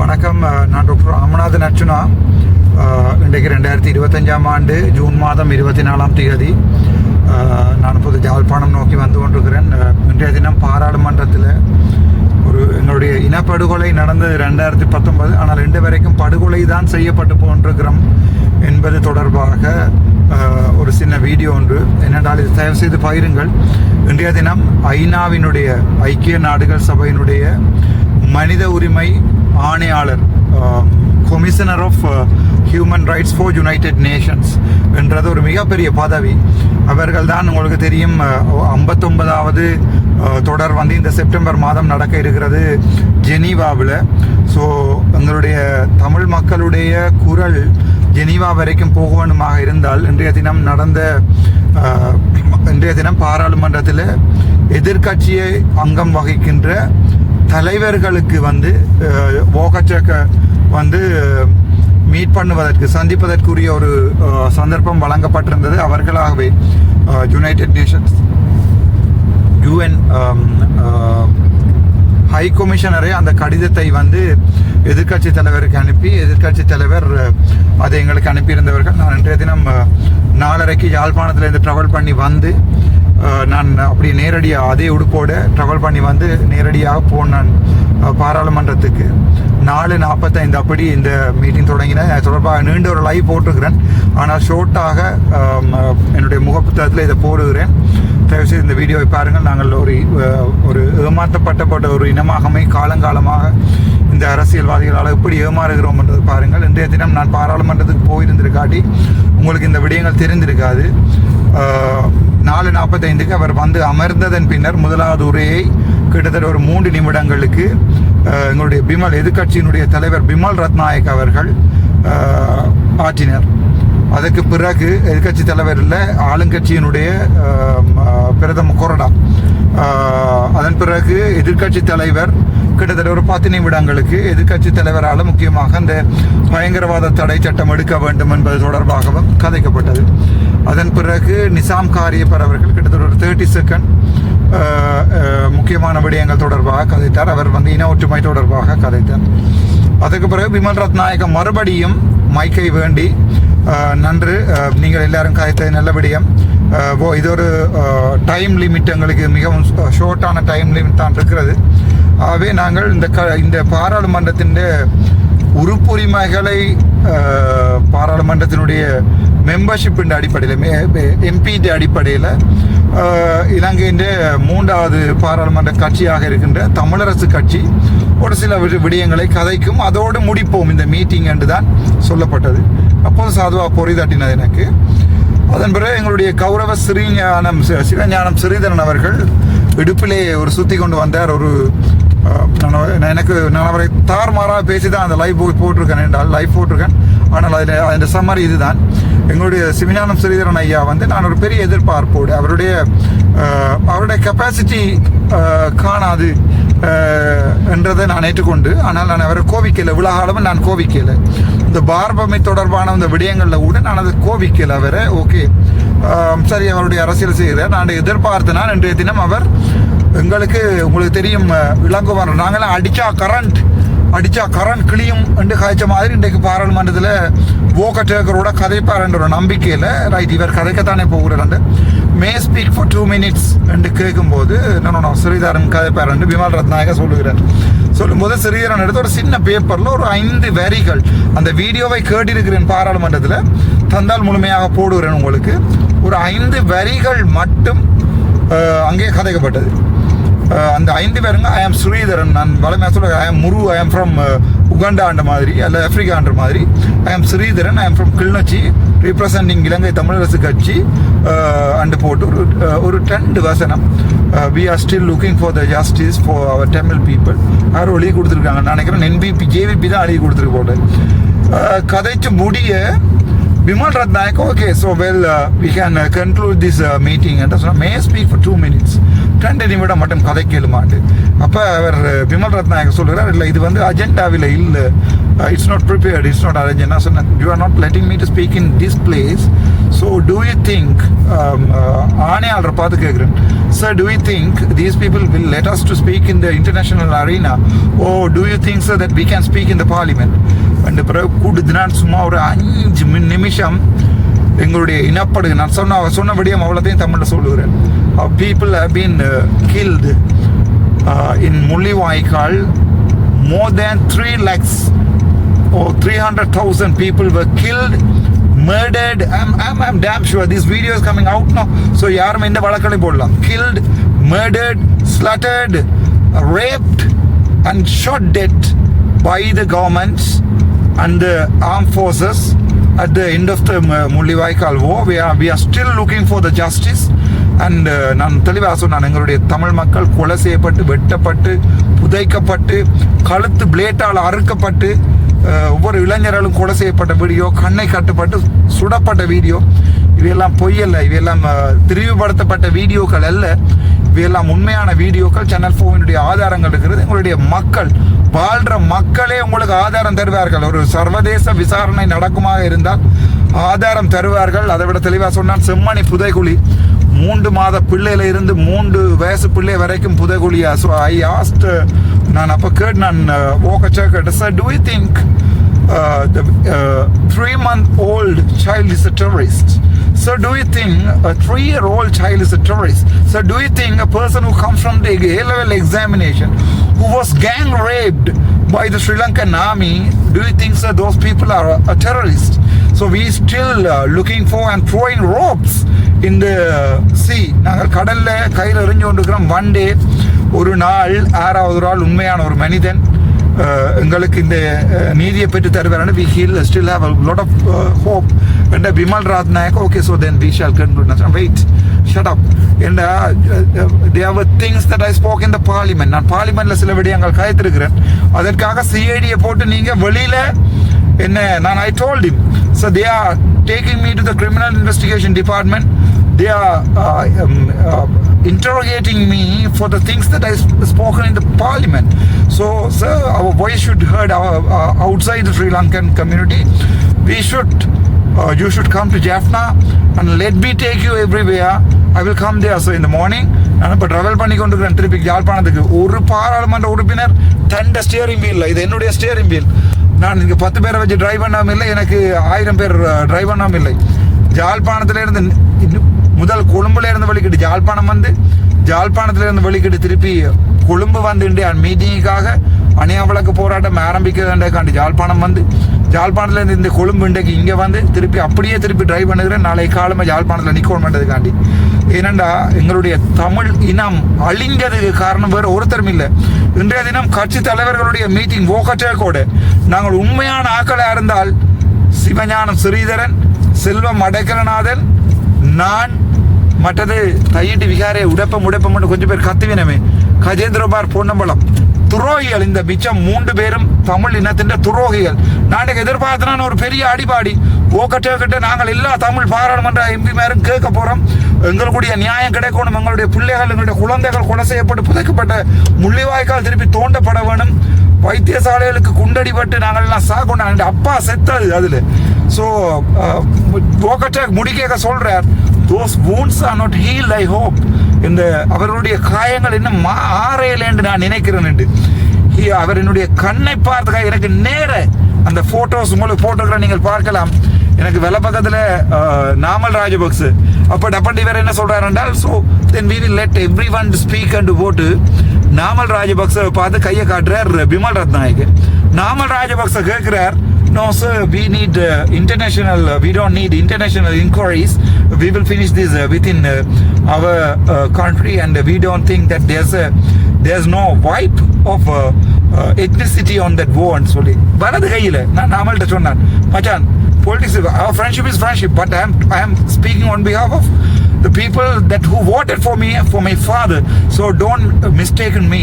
வணக்கம். நான் டாக்டர் ராமநாதன் அர்ச்சுனா இன்றைக்கு ரெண்டாயிரத்தி இருபத்தஞ்சாம் ஆண்டு ஜூன் மாதம் இருபத்தி நாலாம் தேதி நான் இப்போது ஜாழ்ப்பாணம் நோக்கி வந்து கொண்டிருக்கிறேன். இன்றைய தினம் பாராளுமன்றத்தில் ஒரு எங்களுடைய இனப்படுகொலை நடந்தது ரெண்டாயிரத்தி பத்தொன்பது. ஆனால் ரெண்டு வரைக்கும் படுகொலை தான் செய்யப்பட்டு போன்றிருக்கிறோம் என்பது தொடர்பாக ஒரு சின்ன வீடியோ ஒன்று. என்னென்றால் இது தயவு செய்து பகிருங்கள். இன்றைய தினம் ஐநாவினுடைய ஐக்கிய நாடுகள் சபையினுடைய மனித உரிமை ஆணையாளர் commissioner of human rights for United Nations என்றது ஒரு மிகப்பெரிய பதவி. அவர்கள் தான் உங்களுக்கு தெரியும் ஐம்பத்தொன்பதாவது தொடர் வந்து இந்த செப்டம்பர் மாதம் நடக்க இருக்கிறது ஜெனீவாவில். ஸோ எங்களுடைய தமிழ் மக்களுடைய குரல் ஜெனீவா வரைக்கும் போக வேண்டுமாக இருந்தால் இன்றைய தினம் நடந்த இன்றைய தினம் பாராளுமன்றத்தில் எதிர்க்கட்சியை அங்கம் வகிக்கின்ற தலைவர்களுக்கு வந்து ஓகச்சக்க வந்து மீட் பண்ணுவதற்கு சந்திப்பதற்குரிய ஒரு சந்தர்ப்பம் வழங்கப்பட்டிருந்தது. அவர்களாகவே யுனைடெட் நேஷன்ஸ் யூஎன் ஹை கமிஷனரே அந்த கடிதத்தை வந்து எதிர்க்கட்சி தலைவருக்கு அனுப்பி எதிர்க்கட்சி தலைவர் அதை எங்களுக்கு அனுப்பியிருந்தவர்கள். நான் இன்றைய தினம் அஹ், நாலரைக்கு யாழ்ப்பாணத்திலேருந்து ட்ராவல் பண்ணி வந்து நான் அப்படி நேரடியாக அதே உடுப்போடு ட்ராவல் பண்ணி வந்து நேரடியாக போனேன் பாராளுமன்றத்துக்கு. நாலு நாற்பத்தைந்து அப்படி இந்த மீட்டிங் தொடங்கினேன். அது தொடர்பாக நீண்ட ஒரு லைவ் போட்டிருக்கிறேன். ஆனால் ஷோர்ட்டாக என்னுடைய முகப்புத்தகத்தில் இதை போடுகிறேன். தயவுசெய்து இந்த வீடியோவை பாருங்கள். நாங்கள் ஒரு ஒரு ஏமாற்றப்பட்டப்பட்ட ஒரு இனமாகவே காலங்காலமாக இந்த அரசியல்வாதிகளால் எப்படி ஏமாறுகிறோம் என்றது பாருங்கள். இன்றைய தினம் நான் பாராளுமன்றத்துக்கு போயிருந்திருக்காட்டி உங்களுக்கு இந்த விடயங்கள் தெரிந்திருக்காது. நாற்பத்தைந்துக்கு அவர் வந்து அமர்ந்ததன் பின்னர் முதலாவது உரையை கிட்டத்தட்ட ஒரு மூன்று நிமிடங்களுக்கு எங்களுடைய பிமல் எதிர்க்கட்சியினுடைய தலைவர் பிமல் ரத்நாயக் அவர்கள் ஆற்றினர். அதற்கு பிறகு எதிர்க்கட்சி தலைவர் இல்லை ஆளுங்கட்சியினுடைய பிரதம கொறடா. அதன் பிறகு எதிர்க்கட்சி தலைவர் கிட்டத்தட்ட ஒரு பத்து நிமிடங்களுக்கு எதிர்க்கட்சி தலைவரால் முக்கியமாக இந்த பயங்கரவாத தடை சட்டம் எடுக்க வேண்டும் என்பது தொடர்பாகவும் கதைக்கப்பட்டது. பிறகு நிசாம் காரியப்பர் அவர்கள் கிட்டத்தட்ட ஒரு தேர்ட்டி செகண்ட் முக்கியமான விடயங்கள் தொடர்பாக கதைத்தார். அவர் வந்து இன ஒற்றுமை தொடர்பாக கதைத்தார். அதுக்கு பிறகு விமல் ரத்நாயகம் மறுபடியும் மைக்கை வேண்டி நன்று நீங்கள் எல்லாரும் கதைத்தது நல்ல விடயம் ஓ இது ஒரு டைம் லிமிட் எங்களுக்கு மிகவும் ஷார்ட்டான டைம் லிமிட் தான் இருக்கிறது. ஆகவே நாங்கள் இந்த க இந்த பாராளுமன்றத்தின் உறுப்புரிமைகளை பாராளுமன்றத்தினுடைய மெம்பர்ஷிப்பின் அடிப்படையில் எம்பியின் அடிப்படையில் இலங்கையின் மூன்றாவது பாராளுமன்ற கட்சியாக இருக்கின்ற தமிழரசு கட்சி ஒரு சில வி- விடயங்களை கதைக்கும் அதோடு முடிப்போம் இந்த மீட்டிங் என்று தான் சொல்லப்பட்டது. அப்போது சாதுவா பொறி தட்டினது எனக்கு. அதன் பிறகு எங்களுடைய கௌரவ சிறுஞானம் சிவஞானம் ஸ்ரீதரன் அவர்கள் இடுப்பிலே ஒரு சுற்றி கொண்டு வந்தார். ஒரு எனக்கு நான் அவரை தார்மாராக பேசி தான் அந்த லைவ் போட்டிருக்கேன் என்றால் லைவ் போட்டிருக்கேன். ஆனால் அதில் அந்த சம்மரி இதுதான். எங்களுடைய சிவஞானம் ஸ்ரீதரன் ஐயா வந்து நான் ஒரு பெரிய எதிர்பார்ப்போடு அவருடைய அவருடைய கெப்பாசிட்டி காணாது என்றதை நான் ஏற்றுக்கொண்டு ஆனால் நான் அவரை கோவிக்கல விழாகாலமும் நான் கோவிக்கலை இந்த பார்பமை தொடர்பான அந்த விடயங்களில் கூட நான் அதை கோவிக்கலை அவரை ஓகே சரி அவருடைய அரசியல் செய்கிறார் நான் எதிர்பார்த்தனா. இன்றைய தினம் அவர் எங்களுக்கு உங்களுக்கு தெரியும் அஹ், நாங்களாம் அடிச்சா கரண்ட் அடிச்சா கரண்ட் கிளியும் என்று காய்ச்ச மாதிரி இன்றைக்கு பாராளுமன்றத்தில் ஓக்கட்டேக்கரோட கதைப்பார் என்ற ஒரு நம்பிக்கையில் ரைட் இவர் கதைக்கத்தானே போகிறாரு may speak for two minutes என்று கேட்கும்போது நான் ஸ்ரீதரன் கதைப்பார் என்று விமல் ரத்நாயக சொல்லுகிறார். சொல்லும்போது ஸ்ரீதரன் எடுத்து ஒரு சின்ன பேப்பரில் ஒரு ஐந்து வரிகள் அந்த வீடியோவை கேட்டிருக்கிறேன் பாராளுமன்றத்தில் தந்தால் முழுமையாக போடுகிறேன் உங்களுக்கு. ஒரு ஐந்து வரிகள் மட்டும் அங்கே கதைக்கப்பட்டது. Uh, அந்த ஐந்து பேருங்க ஐ ஆம் ஸ்ரீதரன் நான் வளமையாக சொல்ல ஐ ஆம் முரு ஐ ஆம் ஃப்ரம் உகாண்டான்ற மாதிரி அல்ல ஆப்பிரிக்கான்ற மாதிரி. ஐ am Sritharan I am from Kilinochchi representing Ilankai Tamilarasu Kachchi uh, and போட்டு ஒரு uh, ஒரு ரெண்டு வசனம். We are still looking for the justice for our Tamil people யாரும் எழுதி கொடுத்துருக்காங்க. நான் நினைக்கிறேன் என்பிபி ஜேவிபி தான் அழுகி கொடுத்துருக்கு போட்டு கதைச்சு முடிய Vimal Rathnayake okay so well we can conclude this meeting என்று சொன்னால் may speak for two minutes ரெண்டு நிமிடம் மட்டும் கதை கேளுமாண்டு. அப்போ அவர் விமல் ரத்நாயகர் சொல்கிறார் இல்லை இது வந்து அஜெண்டாவில் இல்லை. It's not prepared it's not arrange என்ன சொன்னேன் you are not letting me to speak in this place so do you think ஆணையாளர் பார்த்து கேட்குறேன் sir do you think these people will let us to speak in the international arena oh do you think sir that we can speak in the parliament and பிறகு கூட்டுதினான் சும்மா ஒரு அஞ்சு நிமிஷம் எங்களுடைய இனப்படுகு நான் சொன்ன சொன்னபடியும் அவ்வளோத்தையும் தமிழில் சொல்லுகிறேன் people have been killed in Mullivaikkal more than 3 lakhs or 300,000 people were killed, murdered. I'm, I'm, I'm damn sure this video is coming out now. So யாரும் இந்த வழக்கலை போடலாம் killed, murdered, slaughtered, raped and shot dead by the governments and the armed forces at the end of the uh, Mullivaikkal oh war. We are, we are still looking for the justice. And uh, நான் தெளிவாக சொன்னேன் எங்களுடைய தமிழ் மக்கள் கொலை செய்யப்பட்டு வெட்டப்பட்டு புதைக்கப்பட்டு கழுத்து பிளேட்டால் அறுக்கப்பட்டு ஒவ்வொரு இளைஞர்களும் கொலை செய்யப்பட்ட வீடியோ கண்ணை கட்டுப்பட்டு சுடப்பட்ட வீடியோ இவையெல்லாம் பொய்யல்ல இவையெல்லாம் திரிவுபடுத்தப்பட்ட வீடியோக்கள் அல்ல இவையெல்லாம் உண்மையான வீடியோக்கள் சேனல் ஃபோவினுடைய ஆதாரங்கள் இருக்கிறது. உங்களுடைய மக்கள் வாழ்கிற மக்களே உங்களுக்கு ஆதாரம் தருவார்கள். ஒரு சர்வதேச விசாரணை நடக்குமாக இருந்தால் ஆதாரம் தருவார்கள். அதை விட தெளிவாக சொன்னால் செம்மணி புதைகுழி. மூன்று மாத பிள்ளையில இருந்து மூன்று வயசு பிள்ளை வரைக்கும் புதைகுழியா ஸோ ஐ ஆஸ்ட் நான் அப்போ கேட் நான் uh, ஓகச்சா கேட்டேன். Sir do you think three month old month is a terrorist. So, do you think a three year old child is a terrorist? So, do you think a person who comes from the A level examination who was gang raped by the Sri Lankan army, do you think sir, those people are a, a terrorist? So, we still uh, looking for and throwing ropes in the sea. நாங்கள் கடல்ல கையில் எறிஞ்சு கொண்டிருக்கிறோம் one day ஒரு நாள் ஆறாவது ஒரு ஆள் உண்மையான ஒரு மனிதன் எங்களுக்கு இந்த நீதியை பெற்று தருவார் we heal still have lot of hope என்ற Vimal okay so then we shall we shall shut up and up என்ற தேவர் things that I spoke in the parliament நான் பார்லிமெண்ட்ல சில விடயங்கள் கயத்திருக்கிறேன் அதற்காக சிஐடியை போட்டு நீங்க வெளியில என்ன நான் I told him so they are taking me to the criminal investigation department they are uh, um, uh, interrogating me for the things that I sp- spoken in the parliament. So, sir, our voice should heard our, uh, outside the Sri Lankan community. We should, uh, you should come to Jaffna and let me take you everywhere. I will come there. So, in the morning, நான் இப்போ travel பண்ணி கொண்டு இருக்கிறேன். திருப்பி யாழ்ப்பாணத்துக்கு. ஒரு பாராளுமன்ற உறுப்பினர் தண்ட ஸ்டியரிங் வீல் இது என்னுடைய ஸ்டியரிங் வீல் நான் இங்கே பத்து பேரை வச்சு டிரைவ் பண்ணாமல் இல்லை. எனக்கு ஆயிரம் பேர் டிரைவ் பண்ணாமல் இல்லை. ஜாழ்ப்பாணத்திலேருந்து முதல் கொழும்புலேருந்து இருந்து வெளிக்கிட்டு ஜாழ்ப்பாணம் வந்து ஜாழ்ப்பாணத்திலேருந்து இருந்து வெளிக்கிட்டு திருப்பி கொழும்பு வந்து இண்டியா மீட்டிங்குக்காக அணியாவளக்கு போராட்டம் ஆரம்பிக்கிறதுக்காண்டி ஜாழ்ப்பாணம் வந்து ஜாழ்ப்பாணத்துல இருந்து இந்த கொழும்பு இன்றைக்கு இங்க வந்து திருப்பி அப்படியே திருப்பி டிரைவ் பண்ணுகிறேன். நாளை காலமே ஜாழ்ப்பாணத்தில் நிக்கோன் பண்ணுறதுக்காண்டி ஏனண்டா எங்களுடைய தமிழ் இனம் அழிஞ்சதுக்கு காரணம் வேறு ஒருத்தரும் இல்லை. இன்றைய தினம் கட்சி தலைவர்களுடைய மீட்டிங் ஓகட்டேக்கோடு நாங்கள் உண்மையான ஆக்களாக இருந்தால் சிவஞானம் ஸ்ரீதரன் செல்வம் அடைக்கலநாதன் நான் மற்றது தையிட்டு விகாரே உடப்பம் உடப்பம் கொஞ்சம் பேர் கத்துவினமே. கஜேந்திரபார் பொன்னம்பலம். துரோகிகள் இந்த மிச்சம் மூன்று பேரும் தமிழ் இனத்தின் துரோகிகள். நான் எதிர்பார்த்தனா ஒரு பெரிய அடிபாடி. ஓக்கட்டே கிட்ட நாங்கள் எல்லா தமிழ் பாராளுமன்ற எம்பிமாரும் கேட்க போறோம். எங்களுடைய நியாயம் கிடைக்கணும். எங்களுடைய பிள்ளைகள் எங்களுடைய குழந்தைகள் கொலை செய்யப்பட்டு புதைக்கப்பட்ட முள்ளிவாய்க்கால் திருப்பி தோண்டப்பட வேணும். வைத்தியசாலைகளுக்கு குண்டடிபட்டு நாங்கள் எல்லாம் சாகணும் அப்பா செத்தது அதில். ஸோ ஓக்கட்டேக் முடிக்க சொல்றார். Those wounds are not heal I hope இந்த அவர்களுடைய காயங்கள் இன்னும் மா ஆறையில் என்று நான் நினைக்கிறேன் என்று. அவர் என்னுடைய கண்ணை பார்த்துக்க எனக்கு நேர அந்த ஃபோட்டோஸ் மூலம் ஃபோட்டோகளை நீங்கள் பார்க்கலாம். எனக்கு வெள்ள பக்கத்தில் நாமல் ராஜபக்ஸ் அப்போ டப்பண்டி வேறு என்ன சொல்கிறார் என்றால் so then we will let every one speak and போட்டு நாமல் ராஜபக்ச பார்த்து கையை காட்டுறார் பிமல் ரத்நாயக் நாமல் ராஜபக்ச கேட்கிறார் No, sir, we need uh, international, uh, we don't need international inquiries. We will finish this uh, within uh, our uh, country and we don't think that there's a, there's no wipe of uh, uh, ethnicity on that war சொல்லி வரது கையில் நான் நாமல்கிட்ட சொன்னேன் மச்சான் politics our friendship is friendship but I am, I am speaking on behalf of the people that who voted for me, for my father. So don't uh, mistaken me.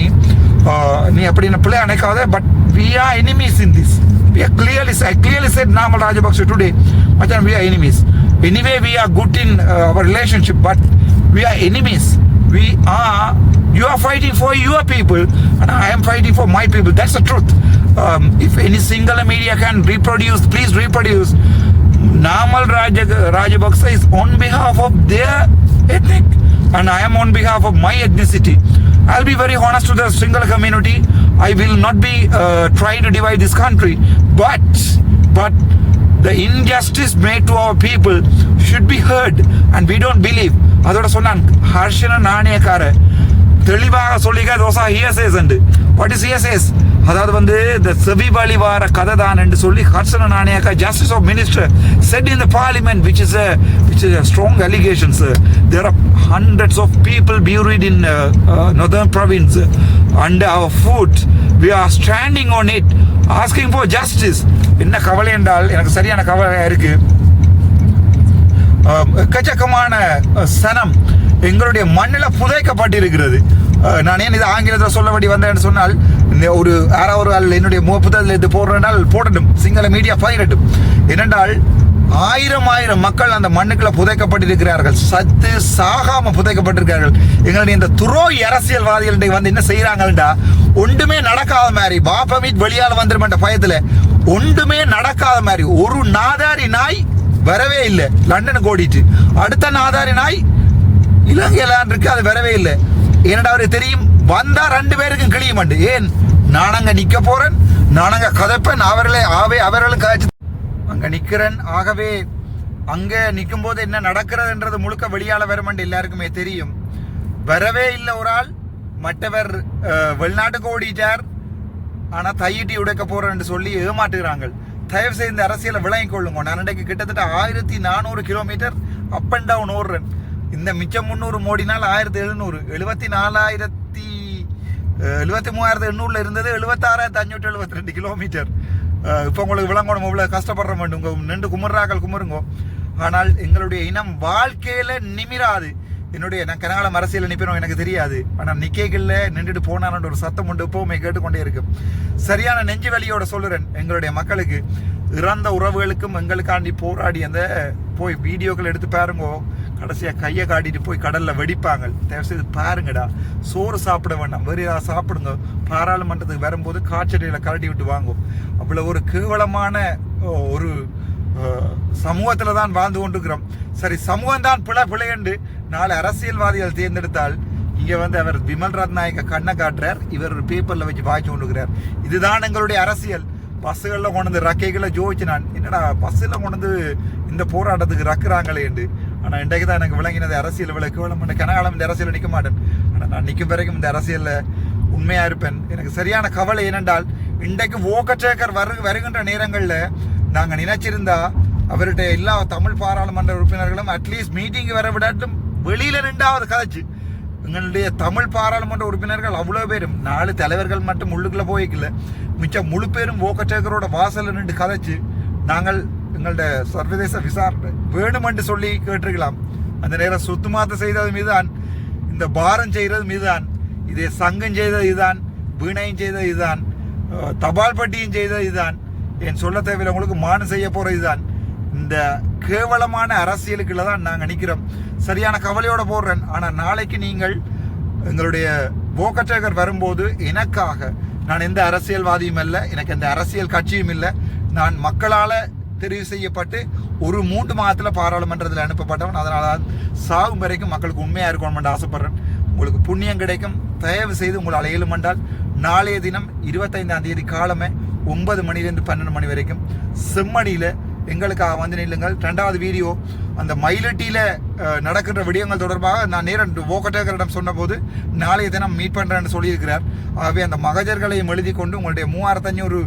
நீ அப்படி என்ன பிள்ளை அணைக்காத but we are enemies in this We are clearly, I clearly said Namal Rajapaksa today, Machan, we are enemies. Anyway, we are good in uh, our relationship, but we are enemies. We are, you are fighting for your people, and I am fighting for my people. That's the truth. Um, if any single media can reproduce, please reproduce Namal Raja, Rajapaksa is on behalf of their ethnic and I am on behalf of my ethnicity. I'll be very honest to the single community. I will not be uh, trying to divide this country, but but the injustice made to our people should be heard and we don't believe அதோட சொன்னான் ஹர்ஷன நாணயக்கார தெளிவாக சொல்லிக்க those are hearsays and what is hearsays அதாவது வந்து இந்த செவி வழி வார கதை தான் என்று சொல்லி Harshana Nanayakkara justice of minister said in the parliament which is which is strong allegations there are hundreds of people buried in uh, province and our foot we are standing on it asking for justice என்ன கவலை என்றால் எனக்கு சரியான கவலை இருக்கு. எக்கச்சக்கமான சனம் எங்களுடைய மண்ணில் புதைக்கப்பட்டிருக்கிறது. நான் ஏன் இது ஆங்கிலத்தில் சொல்ல வேண்டி வந்தேன்னு சொன்னால் ஒரு யாராவது ஒரு ஆள் என்னுடைய புத்தகத்தில் இது போடுறனால் போடட்டும். சிங்கள மீடியா பயிரட்டும். ஏனென்றால் ஆயிரம் ஆயிரம் மக்கள் அந்த மண்ணுக்குள்ள புதைக்கப்பட்டிருக்கிறார்கள். சத்து சாகாம புதைக்கப்பட்டிருக்கிறார்கள். எங்களுடைய இந்த துரோகி அரசியல்வாதிகள் வந்து என்ன செய்யறாங்கடா ஒன்றுமே நடக்காத மாதிரி பாப்பமீட் வெளியால் வந்துருமென்ற பயத்துல ஒன்றுமே நடக்காத மாதிரி ஒரு நாதாரி நாய் வரவே இல்லை. லண்டனுக்கு ஓடிட்டு. அடுத்த நாதாரி நாய் இலங்கையிலான் இருக்கு அது வரவே இல்லை. என்னடா அவரு தெரியும்? வந்தா ரெண்டு பேருக்கும் கிளிய மாட்டு ஏன்? நான் அங்க நிக்க போறேன் நான் அங்க கதைப்பேன் அவர்களே ஆவே அவர்களும் கதைச்சு அங்க நிக்கிறேன். ஆகவே அங்க நிற்கும் போது என்ன நடக்கிறதுன்றது முழுக்க வெளியால வருமென்று எல்லாருக்குமே தெரியும். வரவே இல்லை ஒரு ஆள். மற்றவர் வெளிநாட்டுக்கு ஓடிட்டார். ஆனா தையிட்டி உடைக்க போறேன்னு சொல்லி ஏமாற்றுகிறாங்க தயவு செய்து இந்த அரசியலை விளங்கிக் கொள்ளுங்க. நான் இன்றைக்கு கிட்டத்தட்ட ஆயிரத்தி நானூறு கிலோமீட்டர் அப் அண்ட் டவுன் ஓடுறேன். இந்த மிச்சம் முந்நூறு மோடினால் ஆயிரத்தி எழுநூறு. எழுபத்தி நாலாயிரத்தி எழுபத்தி மூவாயிரத்தி எண்ணூறுல இருந்தது எழுபத்தாறாயிரத்தி அஞ்சூற்றி எழுபத்தி ரெண்டு கிலோமீட்டர் இப்போ உங்களுக்கு விளங்கணும் இவ்வளோ கஷ்டப்படுற மாட்டோம் நெண்டு நின்று குமர்றாக்கள் குமருங்கோ ஆனால் எங்களுடைய இனம் வாழ்க்கையில் நிமிராது. என்னுடைய நான் கனகாலம் அரசியல் நிற்பேனோ எனக்கு தெரியாது. ஆனால் நிக்கைகளில் நின்றுட்டு போனான்னு ஒரு சத்தம் உண்டு எப்பவுமே கேட்டுக்கொண்டே இருக்கும். சரியான நெஞ்சு வலியோட சொல்லுறேன் எங்களுடைய மக்களுக்கு. இறந்த உறவுகளுக்கும் எங்களுக்காண்டி போராடி அந்த போய் வீடியோக்கள் எடுத்து பாருங்கோ. கடைசியாக கையை காட்டிட்டு போய் கடலில் வெடிப்பாங்க. தயவு செய்து பாருங்கடா. சோறு சாப்பிட வேண்டாம். வேறு ஏதாவது சாப்பிடுங்க. பாராளுமன்றத்துக்கு வரும்போது காய்ச்சடியில் கரட்டி விட்டு வாங்கும் அவ்வளோ ஒரு கேவலமான ஒரு சமூகத்தில் தான் வாழ்ந்து கொண்டிருக்கிறோம். சரி சமூகம் தான் பிழை பிழையண்டு. நாலு அரசியல்வாதிகள் தேர்ந்தெடுத்தால் இங்கே வந்து அவர் விமல் ரத்நாயக்க கண்ணை காட்டுறார். இவர் ஒரு பேப்பரில் வச்சு வாய்ச்சி கொண்டுக்கிறார் இதுதான் எங்களுடைய அரசியல். பஸ்ஸுகளில் கொண்டு வந்து ரக்கைகளை ஜோதிச்சு நான் என்னடா பஸ்ஸில் கொண்டு வந்து இந்த போராட்டத்துக்கு ரக்குறாங்களே என்று. ஆனால் இன்றைக்கு தான் எனக்கு விளங்கினது அரசியல் விளக்கு. விளம்பரம் கனகாலம் இந்த அரசியல் நிற்க மாட்டேன். ஆனால் நான் நிற்கும் வரைக்கும் இந்த அரசியலில் உண்மையாக இருப்பேன். எனக்கு சரியான கவலை என்னென்றால் இன்றைக்கு ஓக்கச்சேக்கர் வரு வருகின்ற நேரங்களில் நாங்கள் நினைச்சிருந்தா அவர்கிட்ட எல்லா தமிழ் பாராளுமன்ற உறுப்பினர்களும் அட்லீஸ்ட் மீட்டிங் வர விடாட்டும். வெளியில ரெண்டாவது கதைச்சு எங்களுடைய தமிழ் பாராளுமன்ற உறுப்பினர்கள் அவ்வளோ பேரும் நாலு தலைவர்கள் மட்டும் உள்ளுக்குள்ள போய்க்கல. மிச்சம் முழு பேரும் ஓக்கச்சேக்கரோட வாசல்ல நின்று கதைச்சு நாங்கள் எங்களோட சர்வதேச விசாரணை வேணுமென்று சொல்லி கேட்டிருக்கலாம். அந்த நேரம் சுத்தமாத்த செய்தது மீதுதான். இந்த பாரம் செய்கிறது மீதுதான். இதே சங்கம் செய்தது இதுதான். வீணையும் செய்தது இதுதான். தபால் பட்டியும் செய்தது இதுதான். என் சொல்ல தேவையில்லை உங்களுக்கு மானம் செய்ய போகிறது இதுதான். இந்த கேவலமான அரசியலுக்குள்ள தான் நாங்கள் நிற்கிறோம் சரியான கவலையோட போடுறேன். ஆனால் நாளைக்கு நீங்கள் எங்களுடைய போக்கற்றகர் வரும்போது எனக்காக நான் எந்த அரசியல்வாதியும் இல்லை எனக்கு எந்த அரசியல் கட்சியும் இல்லை. நான் மக்களால் தெரிவு செய்யப்பட்டு ஒரு மூன்று மாதத்தில் பாராளுமன்றத்தில் அனுப்பப்பட்டவன். அதனால தான் சாகும் வரைக்கும் மக்களுக்கு உண்மையாக இருக்கணும்னு ஆசைப்படுறேன். உங்களுக்கு புண்ணியம் கிடைக்கும். தயவு செய்து உங்களால் இயலும் என்றால் நாளைய தினம் இருபத்தைந்தாம் தேதி காலமே ஒன்பது மணிலேருந்து பன்னெண்டு மணி வரைக்கும் செம்மணியில் எங்களுக்காக வந்து நில்லுங்கள். ரெண்டாவது வீடியோ அந்த மயிலட்டியில் நடக்கின்ற விடயங்கள் தொடர்பாக நான் நேரம் ஓக்கட்டேக்கரிடம் சொன்னபோது நாளைய தினம் மீட் பண்ணுறேன்னு சொல்லியிருக்கிறார். ஆகவே அந்த மகஜர்களையும் எழுதி கொண்டு உங்களுடைய மூவாயிரத்தஞ்சூறு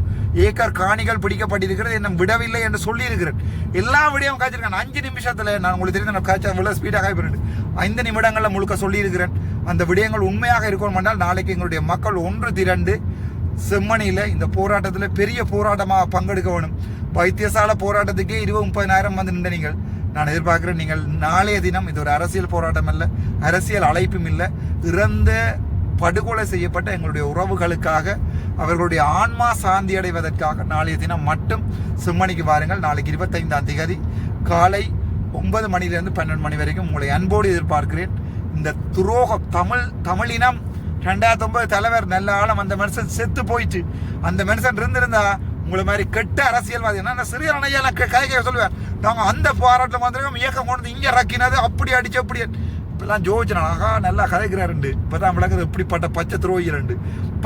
ஏக்கர் காணிகள் பிடிக்கப்பட்டிருக்கிறது. என்ன விடவில்லை என்று சொல்லியிருக்கிறேன் எல்லா விடயம் காய்ச்சிருக்கேன் அஞ்சு நிமிஷத்தில் நான் உங்களுக்கு தெரிந்த நான் காய்ச்சல் இவ்வளோ ஸ்பீடாக போயிட்டு ஐந்து நிமிடங்களில் முழுக்க சொல்லியிருக்கிறேன். அந்த விடயங்கள் உண்மையாக இருக்கணும் என்றால் நாளைக்கு எங்களுடைய மக்கள் ஒன்று திரண்டு செம்மணியில் இந்த போராட்டத்தில் பெரிய போராட்டமாக பங்கெடுக்க வேணும். வைத்தியசாலை போராட்டத்துக்கே இருபது முப்பதினாயிரம் வந்து நின்ற நீங்கள். நான் எதிர்பார்க்குறேன் நீங்கள் நாளைய தினம் இது ஒரு அரசியல் போராட்டம் அல்ல அரசியல் அழைப்பும் இல்லை இறந்த படுகொலை செய்யப்பட்ட எங்களுடைய உறவுகளுக்காக அவர்களுடைய ஆன்மா சாந்தி அடைவதற்காக நாளைய தினம் மட்டும் சிம்மணிக்கு வாருங்கள். நாளைக்கு இருபத்தைந்தாம் தேதி காலை ஒன்பது மணிலிருந்து பன்னெண்டு மணி வரைக்கும் உங்களை அன்போடு எதிர்பார்க்கிறேன். இந்த துரோகம் தமிழ் தமிழினம் ரெண்டாயிரத்தி ஒன்பது தலைவர் நல்ல ஆழம் அந்த மனுஷன் செத்து போயிட்டு அந்த மனுஷன் இருந்திருந்தா உங்களை மாதிரி கெட்ட அரசியல்வாதி. என்ன நான் சிறிய அணையெல்லாம் கதை சொல்லுவேன். நாங்கள் அந்த போராட்டம் வந்திருக்கோம். இயக்கம் கொண்டு வந்து இங்கே ரக்கினது அப்படி அடிச்சு அப்படி. இப்பெல்லாம் ஜோதிச்சு ஆகா நல்லா கதைக்கிறாருண்டு இப்பதான் விளக்குது இப்படிப்பட்ட பச்சை துரோகியல்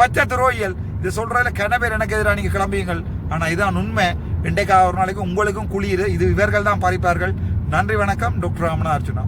பச்சை துரோகியல் இது சொல்றதுல கிணபேர் எனக்கு எதிராக நீங்க கிளம்பியுங்கள் ஆனா இதான் உண்மை. இன்றைக்கு ஒரு நாளைக்கு உங்களுக்கும் குளிர். இது இவர்கள் தான் பறிப்பார்கள். நன்றி வணக்கம். டாக்டர் ராமனா அர்ஜுனா